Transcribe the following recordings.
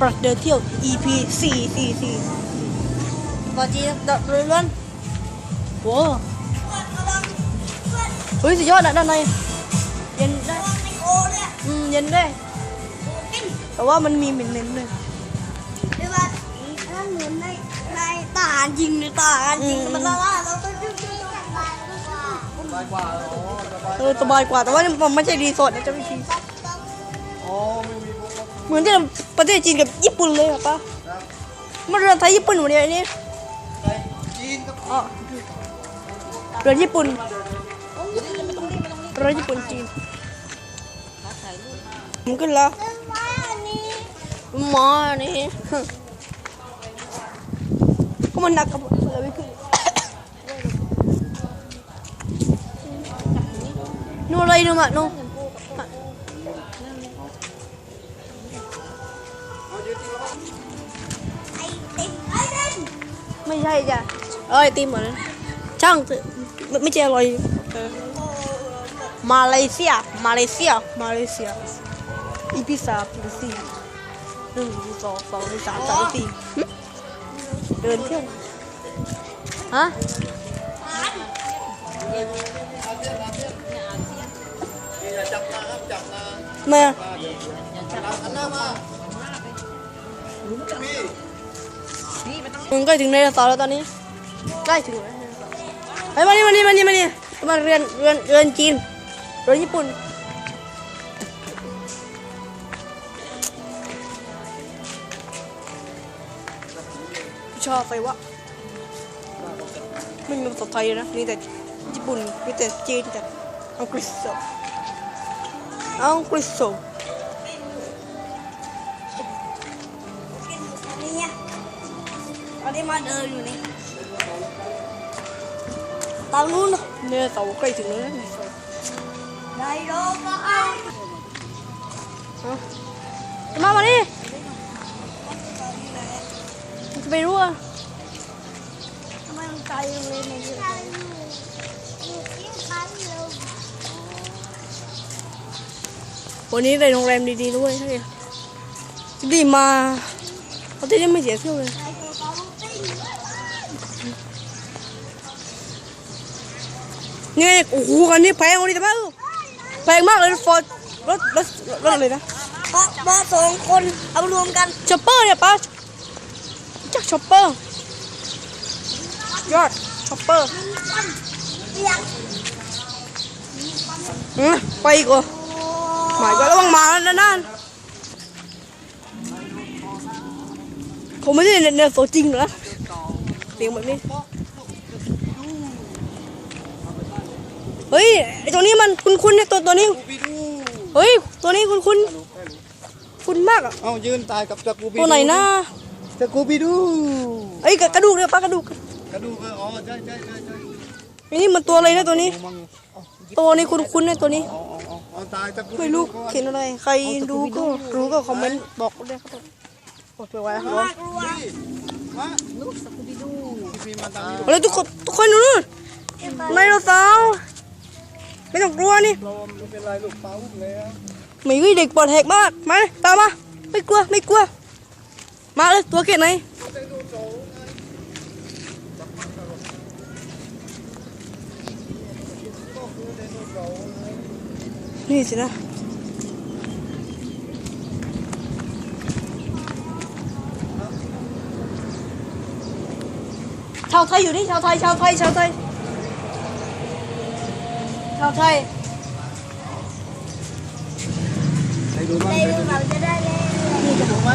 ปรักเดินเที่ยว EP 4 4 4ปาจีนดับเรือนโว้เฮ้ยสุดยอดอะด้านในเย็นได้อืมเย็นได้ แต่ว่ามันมีเหม็นๆเลยเรียกว่าถ้าเหมือนในในทหารยิงในทหารยิงมันละล่าเราต้องยิงยิงกันไปดีกว่าสบายกว่าเหรอสบายเออสบายกว่าแต่ว่ามันไม่ใช่รีสอร์ทนะเจ้าพี่ชีอ๋อไม่มีพวกรถเหมือนที่ ประเทศจีนกับญี่ปุ่นเลยอะป้าครับมันเรือไทยญี่ปุ่นหมดเลยอันนี้ไปจีนกับอ๋อเรือญี่ปุ่นเรือญี่ปุ่นจีนมันขึ้นแล้วเรื่องว่าอันนี้มานี่ก็มันหนักกับเราไม่ขึ้นนู่นอะไรนู่นมานู่น ไม่ใช่จ้ะเอ้ยตีมหมดเลช่างไม่ไม่ใช่อร่อยมาเลเซีย มาเลเซีย มาเลเซีย อีพีสามอีพีสี่หนึ่งสองสองสามสามสี่เดินเที่ยว ฮะจับนะครับจับมาอันหน้ามามี มันใกล้ถึงในสาแล้วตอนนี้ ใกล้ถึงแล้วไอ้ยมานี่มานี่มานี่มานี่มาเรียนเรียนเรียนจีนเรียนญี่ปุ่นชอบไปวะไม่มีภาษาไทยนะมีแต่ญี่ปุ่นมีแต่จีนแต่อังกฤษโซอังกฤษ อันนี้มาเดินอยู่นี่ตอนนู้นน่ะเนี่ยเสาใกล้ถึงแล้วนะในโลกก็ไอ้เอามามาดิมันจะไปรู้อะทำไมมันไกลจังเลยในเรื่องอยู่ที่คันเร็ววันนี้ได้โรงแรมดีๆด้วยใช่ดีมาเขาจะได้ไม่เสียเที่ยวเลย ไอ้ตัวเขาติ้ง นี่โอ้โหคันนี้แพงกว่านี้แต่ว่าแพงมากเลยรถฟอร์ดรถรถรถอะไรนะเพราะมาสองคนเอารวมกันชอปเปอร์เนี่ยป้าจักชอปเปอร์ยอดชอปเปอร์เรียกอืมไปอีกเหรอหมายก็ระวังหมาแล้วนั่นเขาไม่ได้เนยโซจริงเหรอ เสียงแบบนี้ เฮ้ยไอตัวนี้มันคุ้นๆเนี่ยตัวตัวนี้กูบิดูเฮ้ย ตัวนี้คุ้นๆคุ้นมากอะ เอ้ายืนตายกับจักรูบิดูตัวไหนนะจักรูบิดูเอ้ยกระดูกเนี่ยป้ากระดูก กระดูกเอออ๋อใช่ใช่ใช่ใช่ไอ้นี่มันตัวอะไรนะตัวนี้โอ้มังอ๋อตัวนี้คุ้นๆเนี่ยตัวนี้อ๋ออ๋ออ๋อตายจักรูไม่รู้เขียนอะไร ใครรู้ก็รู้ก็คอมเมนต์บอกด้วยครับผมโอดไปไว้ครับ ผมกลัวมาลูกสกูบิดูพี่มาตามนี้เอาเลยทุกคนทุกคนดูนู่นไดโนเสาร์ไม่ต้องกลัวนี่เราไม่เป็นไรลูกเป้าเลยอะหมีเด็กปลอดแหกมากมาตามมาไม่กลัวไม่กลัว มาเลยตัวเกตไหนนี่สินะ ชาวไทยอยู่นี่ชาวไทยชาวไทยชาวไทยชาวไทยใครดูบ้างในใครดูเราจะได้เล่นนี่จะดูไหม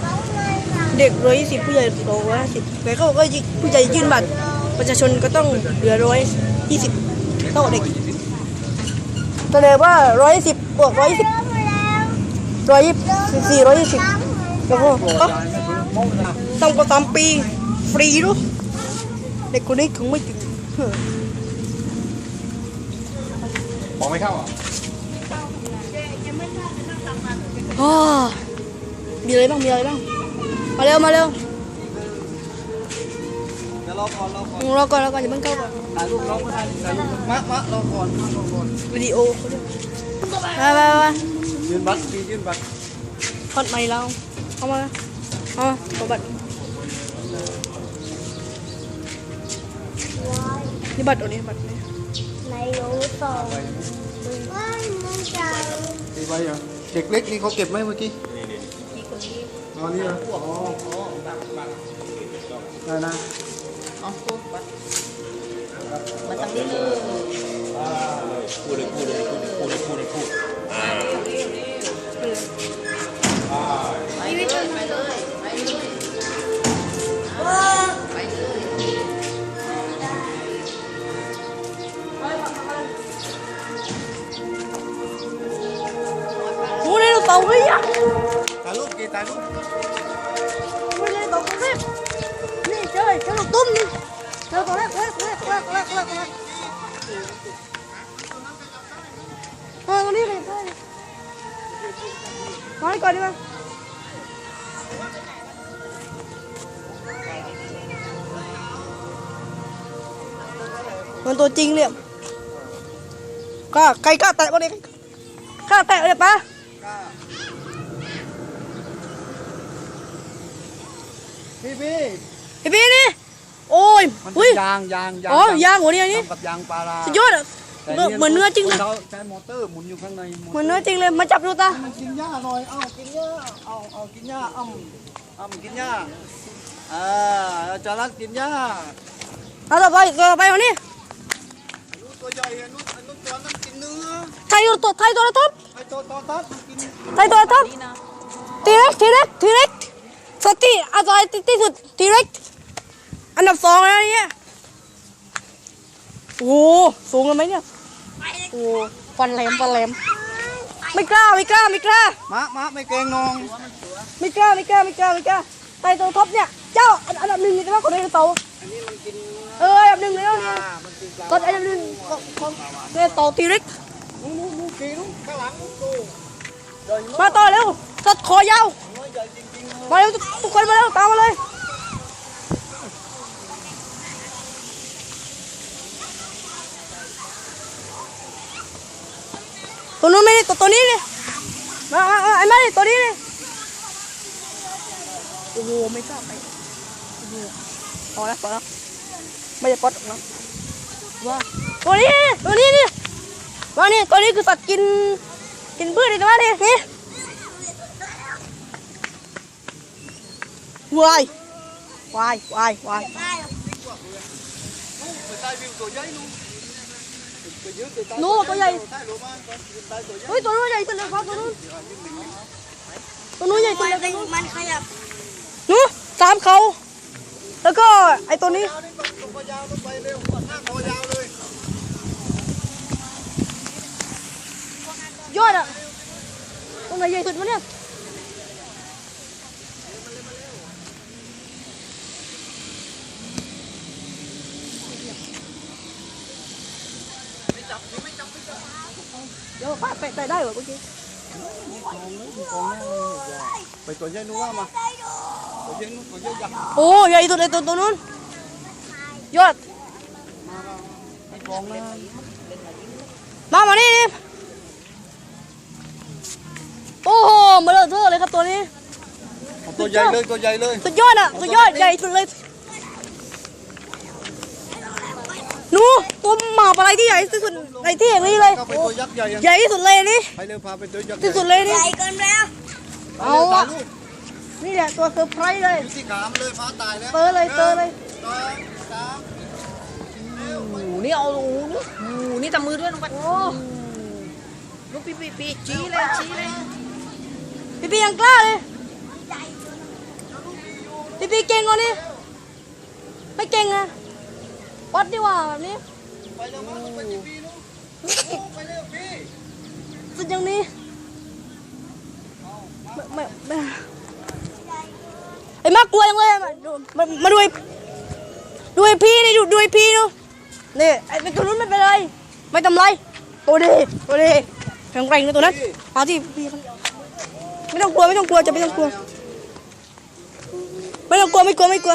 เขาเลยค่ะเด็กร้อยสิบผู้ใหญ่สองร้อยสิบแต่เขาก็ยิผู้ใหญ่ยื่นบัตรประชาชนก็ต้องเหลือร้อยยี่สิบเท่าเด็กแสดงว่าร้อยสิบบวกร้อยสิบเริ่มแล้วร้อยยี่สิบสี่ร้อยยี่สิบแล้วก็ก็มองนะ ต้องกว่าสามปี ฟรีด้วยเด็กคนนี้คงไม่ถึงเฮ้อมองไม่เข้าอะอ้าวมีอะไรบ้าง มีอะไรบ้าง มาเร็ว มาเร็วเดี๋ยวรอก่อนรอก่อนรอก่อนรอก่อนอย่าเพิ่งเข้าก่อนถ่ายรูปน้องก็ได้ถ่ายรูปมะมะรอก่อนมะรอก่อนวิดีโอเขาด้วยมามามายืนบัตรปียืนบัตรทอดใหม่เราเอามาเอามาขอบัตร นี่บัตรตัวนี้บัตรนี้ในรู้สองว่ามันจะมีใบเหรอเด็กเล็กนี่เขาเก็บไหมเมื่อกี้อ๋อนี่เหรออ๋อได้นะเอาพูดมามาทางนี้เลยพูดเลยพูดเลยพูดเลยพูดเลยพูดเลยพูด ถ่ายรูปกี่ถ่ายรูปโอ้นี่เต่าเลยนี่เจอเจอเราตุ้มนี่เจอตัวแรกตัวแรกตัวแรกตัวแรกตัวแรกตัวแรกตัวแรกเออตัวนี้เลยตัวนี้มาให้ก่อนดีมั้ยมันตัวจริงเลยกล้าใครกล้าแตะบ้างดิกล้าแตะเลยปะพี่พี่ไอ้พี่นี่โอ้ยมันอุ้ยเป็นยางยางยางอ๋อยางหัวนี่นี่ทำกับยางปลาราสุดยอดอะแต่เหมือนเนื้อจริงเลยเขาใช้มอเตอร์หมุนอยู่ข้างในเหมือนเนื้อจริงเลยมาจับดูตามันกินหญ้าหน่อยเอากินหญ้าเอาเอากินหญ้าอ้ำอ้ำกินหญ้าอ่าจารักกินหญ้าเอาต่อไปต่อไปเอานี่อันนู้นตัวใหญ่อันนู้นอันนู้นตัวนั้นกินเนื้อไทยตัวไทยตัวละท็อปไอ้ตัวตอตัดมันกินไทยตัวละท็อปนี่นะทีเร็กทีเร็กทีเร็ก สตีอันต่อที่ที่สุดทีเร็กอันดับสองแล้วเนี่ยโอ้โหสูงเลยไหมเนี่ยโอ้โหฟันแหลมฟันแหลมไม่กล้าไม่กล้าไม่กล้ามามาไม่เกรงนองไม่กล้าไม่กล้าไม่กล้าไม่กล้าไทยตัวท็อปเนี่ยเจ้าอันอันดับหนึ่งเลยแต่ว่าคนในเตาอันนี้มันกินเอออันดับหนึ่งเลยแล้วปเนี่ยลามันกินปลาก็อันดับหนึ่งของของเนี่ยเตาทีเร็กนู้นนู้นนู้นกี่นู้นข้างหลังนู้นดูมาต่อเร็วสัตว์คอยาว น้อยใหญ่จริงๆเลยมาเร็วทุกคนมาเร็วตามมาเลยตัวนู้นไม่ได้ตัวตัวนี้เลยมาไอ้มาดิตัวนี้เลยโอ้โหไม่กล้าไปโอ้โหพอแล้วพอแล้วไม่จะปลดออกแล้วว่าตัวนี้ตัวนี้นี่มานี่ตัวนี้คือสัตว์กินกินพืชเลยนะมาดินี่ ไปยืดไปใต้ นู้นตัวใหญ่ ใต้โรมันก่อนยืดใต้ตัวใหญ่ เฮ้ยตัวนู้นใหญ่สุดเลยครับตัวนู้นตัวนู้นใหญ่สุด มัน เลย เป็นมันขยับ นู้นสามเขาแล้วก็ไอตัวนี้ ยาวนี่ต้องต้องไปยาวต้องไปเร็วหน้าคอยาวเลย ยอดอ่ะตรงไหนใหญ่สุดวะเนี่ย เดี๋ยวป้าแตะแตะได้เหรอเมื่อกี้ไปตัวใหญ่นู้นว่ามาตัวใหญ่นู้นตัวใหญ่ยักษ์โอ้ใหญ่สุดเลยตัวตัวนู้นยอดไอ้กองนะมามานี่นี่โอ้โหมาเลอะเทอะเลยครับตัวนี้เอาตัวใหญ่เลยตัวใหญ่เลยสุดยอดอะสุดยอดใหญ่สุดเลย หนูตัวหมาปลาไหลที่ใหญ่ที่สุดในที่แห่งนี้เลย ก็ไปตัวยักษ์ใหญ่ยังใหญ่ที่สุดเลยนี่ไปเร็วพาไปตัวยักษ์ที่สุดเลยใหนี่ญ่เกินแล้วเอาอะนี่แหละตัวเซอร์ไพรส์เลยอยู่ที่ขามเลยฟ้าตายแล้วเตอเลยเตอเลยสองสามโอ้โหนี่เอาโอ้โหนี่โอ้โหนี่ทำมือด้วยน้องปัดโอ้ลูกปีปีปีชี้เลยชี้เลยพี่พี่ยังกล้าเลยพี่พี่เก่งกว่านี้ไม่เก่งอะ วัดดีกว่าแบบนี้ ไปเร็วมาไปจีบีนู้นไปเร็วพี่สุดอย่างนี้ไม่ไม่ไม่ไอ้มากกลัวยังเลยอะมาดูมามาดูไอ้ดูไอ้พี่นี่ดูดูไอ้พี่ดูนี่ไอ้ตัวนู้นไม่เป็นไรไม่ทำไรตัวดีตัวดีแข็งแกร่งเลยตัวนั้นเอาที่พี่มันไม่ต้องกลัวไม่ต้องกลัวจะไม่ต้องกลัว ไม่ต้องกลัวไม่กลัวไม่กลัว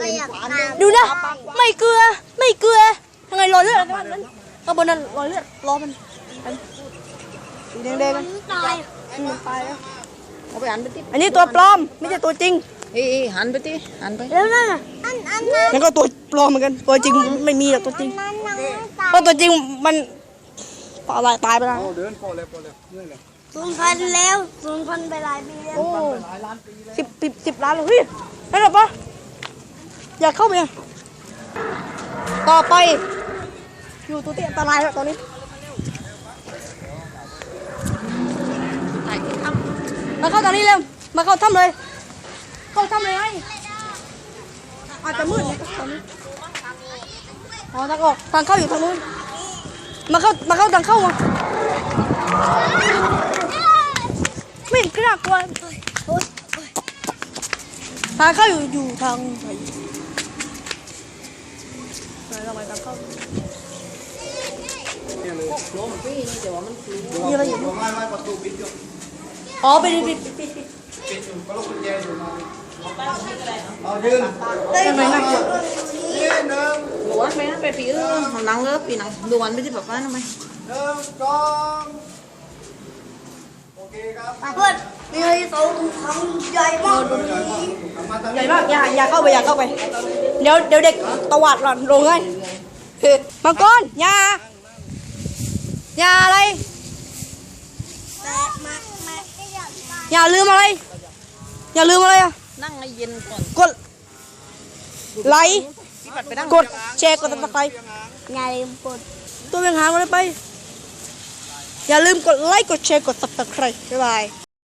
ขยับตามดูนะไม่เกลือไม่เกลือยังไงรอยเลือดข้างบนนั้นข้างบนนั้นรอยเลือดรอมันสีแดงๆกันตายอืมตายแล้วเอาไปหันไปติอันนี้ตัวปลอมไม่ใช่ตัวจริงเอ้ยหันไปติหันไปแล้วนั่นน่ะอันอันนั้นแล้วก็ตัวปลอมเหมือนกันตัวจริงไม่มีหรอกตัวจริงนั้นยังไม่ตายเพราะตัวจริงมันตายตายไปแล้วเอาเดินพอแล้วพอแล้วเหนื่อยแล้ว สูญพันธุ์แล้วสูญพันธุ์ไปหลายปีแล้วโอ้สิบสิบสิบล้านเลยเฮ้ย ได้หรอปะอยากเข้าไปต่อไป อยู่ตัวที่อันตรายแล้วตอนนี้มาเข้าตอนนี้เร็ว มาเข้าถ้ำเลย เข้าถ้ำเลยไงอาจจะมืดนะตอนนี้อ๋อทางออกทางเข้าอยู่ทางนู้น มาเข้ามาเข้าทางเข้ามาไม่เห็นกล้ากลัว ทางเข้าอยู่อยู่ทางไหนไหนเราไปทางเข้าำล้มพี่นี่แต่ว่ามันฟรีมีอะไรอยู่ไม้ไม้ประตูปิดอยู่อ๋อเป็นปิดปิดปิดปิดปิดอยู่ก็ลูกกุญแจอยู่มาเอายืนยังไงนะยืนหนึ่งดูวันไปนะไปปีเออหนังเลิฟปีหนังดวนไปที่แบบว่าทำไมหนึ่งสอง เคครับเพื่อนมีไอ้เสาถูกขังใหญ่มากมาทางใหญ่มากอย่าอย่าเข้าไปอย่าเข้าไป เดี๋ยวเดี๋ยวเด็กตวาดหล่อนลงไงเฮ้ยมังกรอย่าอย่าอะไรแต่มามาก็อยากตายอย่าลืมอะไร อย่าลืมอะไรอะนั่งให้เย็นก่อนกดไลค์พี่ปัดไปนั่งกดแชร์กดติดตามอย่าลืมกดตัวเวียงหางมาเลยไป อย่าลืมกดไลค์กดแชร์กด subscribe บ๊ายบาย